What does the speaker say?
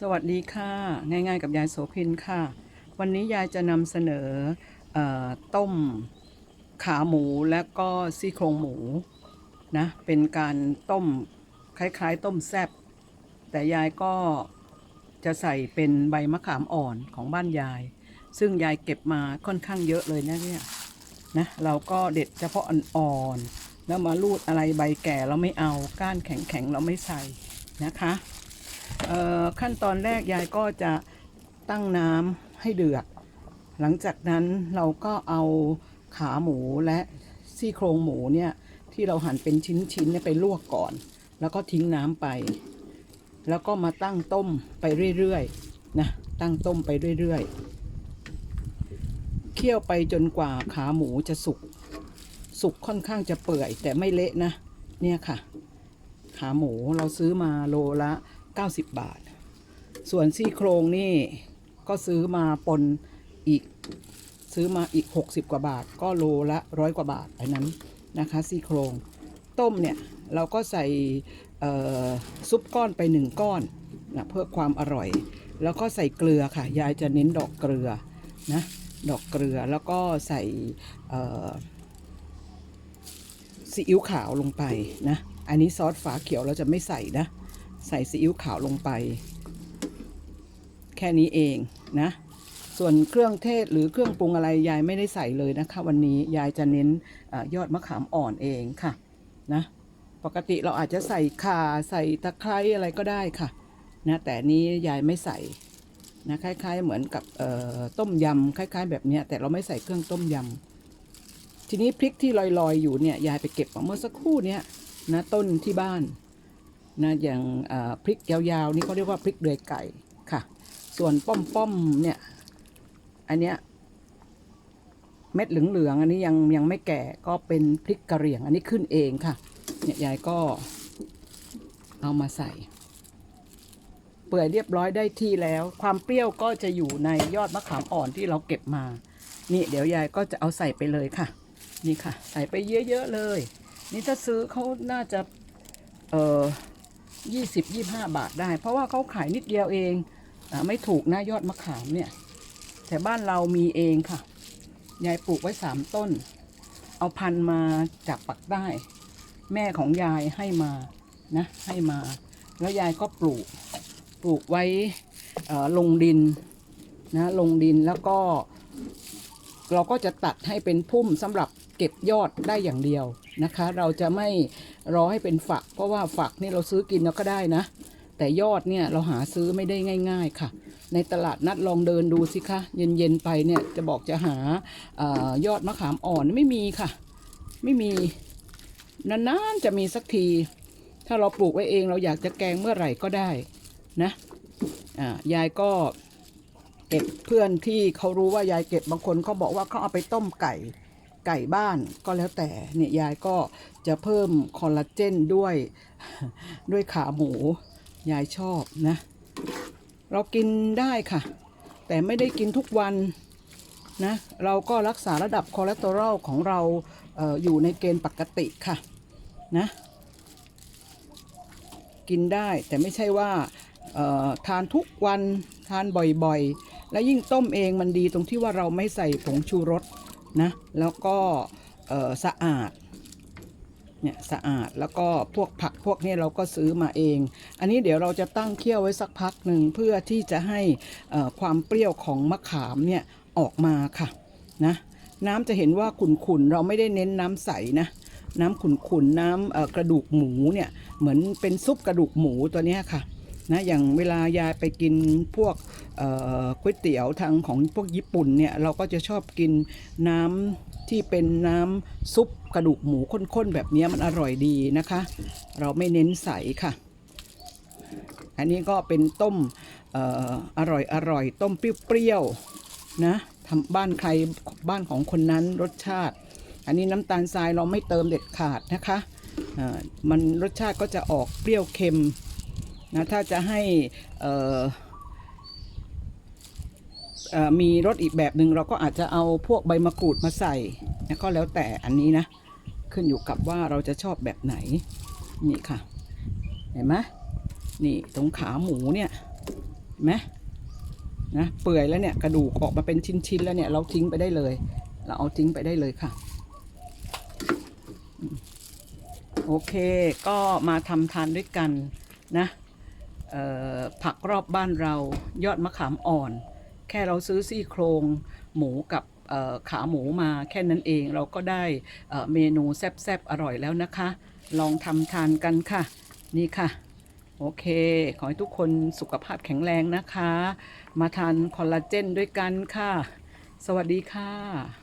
สวัสดีค่ะ ง่ายๆ กับยายโสพินค่ะ วันนี้ยายจะนำเสนออต้มขาหมูและก็ซี่โครงหมูนะเป็นการต้มคล้ายๆ ต้มแซบแต่ยายก็จะใส่เป็นใบมะขามอ่อนของบ้านยาย ซึ่งยายเก็บมาค่อนข้างเยอะเลยนะเนี่ยนะเราก็เด็ดเฉพาะอ่อนๆแล้วมาลูดอะไรใบแก่เราไม่เอาก้านแข็งๆเราไม่ใส่นะคะ ขั้นตอนแรกยายก็จะตั้งน้ำให้เดือด หลังจากนั้นเราก็เอาขาหมูและซี่โครงหมูเนี่ยที่เราหั่นเป็นชิ้นๆเนี่ยไปลวกก่อน แล้วก็ทิ้งน้ำไป แล้วก็มาตั้งต้มไปเรื่อยๆนะตั้งต้มไปเรื่อยๆเคี่ยวไปจนกว่าขาหมูจะสุกสุกค่อนข้างจะเปื่อยแต่ไม่เละนะ เนี่ยค่ะ ขาหมูเราซื้อมาโลละ 90 บาท ส่วนซี่โครงนี่ก็ซื้อมาปนอีกซื้อมาอีก 60 กว่าบาท ก็โลละร้อยกว่าบาทอันนั้นนะคะซี่โครงต้มเนี่ยเราก็ใส่ซุปก้อนไปหนึ่งก้อนนะเพื่อความอร่อย แล้วก็ใส่เกลือค่ะ ยายจะเน้นดอกเกลือนะดอกเกลือแล้วก็ใส่ซีอิ๊วขาวลงไปนะ อันนี้ซอสฝาเขียวเราจะไม่ใส่นะ ส่ซีอิ๊วขาวลงไป แค่นี้เองนะ ส่วนเครื่องเทศหรือเครื่องปรุงอะไรยายไม่ได้ใส่เลยนะคะ วันนี้ยายจะเน้นอยอดมะขามอ่อนเองค่ะนะปกติเราอาจจะใส่ข่าใส่ตะไคร้อะไรก็ได้ค่ะนะแต่นี้ยายไม่ใส่นะคล้าย ๆ เหมือนกับต้มยำคล้าย ๆ แบบนี้แต่เราไม่ใส่เครื่องต้มยำทีนี้พริกที่ลอยๆอยู่เนี่ยยายไปเก็บมาเมื่อสักครู่เนี้ยนะต้นที่บ้าน นะอย่างพริกยาวๆนี่เขาเรียกว่าพริกเดือยไก่ค่ะ ส่วนป้อมๆเนี่ย อันเนี้ยเม็ดเหลืองๆอันนี้ยังยังไม่แก่ก็เป็นพริกกระเหรี่ยง อันนี้ขึ้นเองค่ะเนี่ยยายก็เอามาใส่ เปื่อยเรียบร้อยได้ที่แล้ว ความเปรี้ยวก็จะอยู่ในยอดมะขามอ่อนที่เราเก็บมา นี่เดี๋ยวยายก็จะเอาใส่ไปเลยค่ะ นี่ค่ะ ใส่ไปเยอะๆเลย นี่ถ้าซื้อเขาน่าจะ เออ ยี่สิบยี่ห้าบาทได้ เพราะว่าเขาขายนิดเดียวเองอไม่ถูกนะยอดมะขามเนี่ย แต่บ้านเรามีเองค่ะ ยายปลูกไว้สามต้น เอาพันมาจากปักใต้ แม่ของยายให้มานะให้มา แล้วยายก็ปลูกปลูกไว้ลงดินนะลงดินแล้วก็ เราก็จะตัดให้เป็นพุ่มสำหรับเก็บยอดได้อย่างเดียวนะคะ เราจะไม่รอให้เป็นฝัก เพราะว่าฝักนี่เราซื้อกินเราก็ได้นะ แต่ยอดเนี่ยเราหาซื้อไม่ได้ง่าย ๆ ค่ะ ในตลาดนัดลองเดินดูสิคะเย็นๆไปเนี่ยจะบอกจะหาออยอดมะขามอ่อนไม่มีค่ะ ไม่มีนานๆจะมีสักที ถ้าเราปลูกไว้เองเราอยากจะแกงเมื่อไหร่ก็ได้นะอ่ายายก็ เก็บเพื่อนที่เขารู้ว่ายายเก็บบางคนเขาบอกว่าเขาเอาไปต้มไก่ไก่บ้านก็แล้วแต่เนี่ยยายก็จะเพิ่มคอลลาเจนด้วยด้วยขาหมูยายชอบนะ เรากินได้ค่ะ แต่ไม่ได้กินทุกวันนะเราก็รักษาระดับคอเลสเตอรอลของเราเอออยู่ในเกณฑ์ปกติค่ะนะกินได้แต่ไม่ใช่ว่าทานทุกวันทานบ่อยๆ และยิ่งต้มเองมันดีตรงที่ว่าเราไม่ใส่ผงชูรสนะ แล้วก็สะอาดเนี่ยสะอาดแล้วก็พวกผักพวกนี้เราก็ซื้อมาเอง อันนี้เดี๋ยวเราจะตั้งเคี่ยวไว้สักพักหนึ่งเพื่อที่จะให้ความเปรี้ยวของมะขามเนี่ยออกมาค่ะนะน้ำจะเห็นว่าขุ่นๆเราไม่ได้เน้นน้ำใสนะน้ำขุ่นๆน้ำกระดูกหมูเนี่ยเหมือนเป็นซุปกระดูกหมูตัวนี้ค่ะ นะอย่างเวลายายไปกินพวกก๋วยเตี๋ยวทางของพวกญี่ปุ่นเนี่ยเราก็จะชอบกินน้ำที่เป็นน้ำซุปกระดูกหมูข้นๆแบบนี้มันอร่อยดีนะคะ เราไม่เน้นใสค่ะ อันนี้ก็เป็นต้มออร่อยอร่อยต้มเปรี้ยวๆนะทำบ้านใครบ้านของคนนั้นรสชาติ อันนี้น้ำตาลทรายเราไม่เติมเด็ดขาดนะคะมันรสชาติก็จะออกเปรี้ยวเค็ม นะถ้าจะให้มีรสอีกแบบหนึ่งเราก็อาจจะเอาพวกใบมะกรูดมาใส่นะก็แล้วแต่อันนี้นะ ขึ้นอยู่กับว่าเราจะชอบแบบไหน นี่ค่ะ เห็นไหมนี่ตรงขาหมูเนี่ยไหมนะเปื่อยแล้วเนี่ยกระดูกออกมาเป็นชิ้นๆแล้วเนี่ยเราทิ้งไปได้เลย เราเอาทิ้งไปได้เลยค่ะ โอเคก็มาทำทานด้วยกันนะ ผักรอบบ้านเรายอดมะขามอ่อน แค่เราซื้อซี่โครงหมูกับขาหมูมาแค่นั้นเองเราก็ได้เมนูแซ่บๆ อร่อยแล้วนะคะ ลองทำทานกันค่ะ นี่ค่ะ โอเค ขอให้ทุกคนสุขภาพแข็งแรงนะคะ มาทานคอลลาเจนด้วยกันค่ะ สวัสดีค่ะ